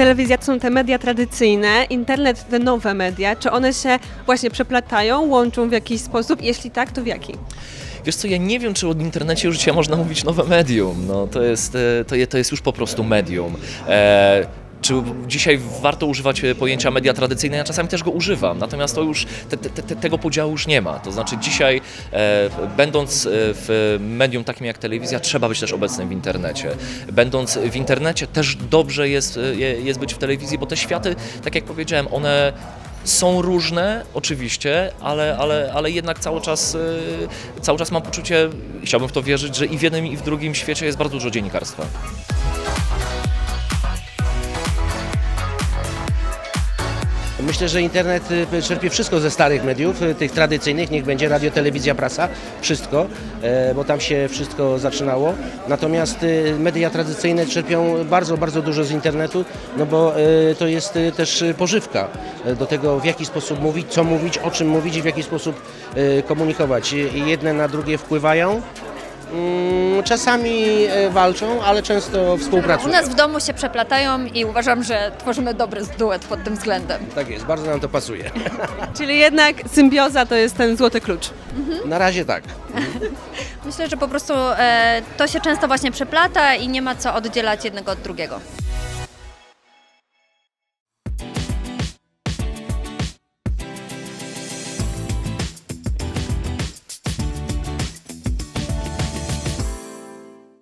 telewizja to są te media tradycyjne, internet te nowe media. Czy one się właśnie przeplatają, łączą w jakiś sposób? Jeśli tak, to w jaki? Wiesz co, ja nie wiem, czy o internecie już dzisiaj można mówić nowe medium. No, to, jest, e, to, to jest już po prostu medium. E, czy dzisiaj warto używać e, pojęcia media tradycyjne? Ja czasami też go używam, natomiast to już te, te, te, tego podziału już nie ma. To znaczy dzisiaj, e, będąc e, w medium takim jak telewizja, trzeba być też obecnym w internecie. Będąc w internecie, też dobrze jest, e, je- jest być w telewizji, bo te światy, tak jak powiedziałem, one są różne, oczywiście, ale, ale, ale jednak cały czas, cały czas mam poczucie, chciałbym w to wierzyć, że i w jednym, i w drugim świecie jest bardzo dużo dziennikarstwa. Myślę, że internet y, czerpie wszystko ze starych mediów, y, tych tradycyjnych, niech będzie radio, telewizja, prasa, wszystko, e, bo tam się wszystko zaczynało. Natomiast y, media tradycyjne czerpią bardzo, bardzo dużo z internetu, no bo y, to jest też pożywka y, do tego, w jaki sposób mówić, co mówić, o czym mówić i w jaki sposób komunikować. Jedne na drugie wpływają. Mm, Czasami y, walczą, ale często U współpracują. nas w domu się przeplatają i uważam, że tworzymy dobry duet pod tym względem. Tak jest, bardzo nam to pasuje. Czyli jednak symbioza to jest ten złoty klucz. Na razie tak. Myślę, że po prostu e, to się często właśnie przeplata i nie ma co oddzielać jednego od drugiego.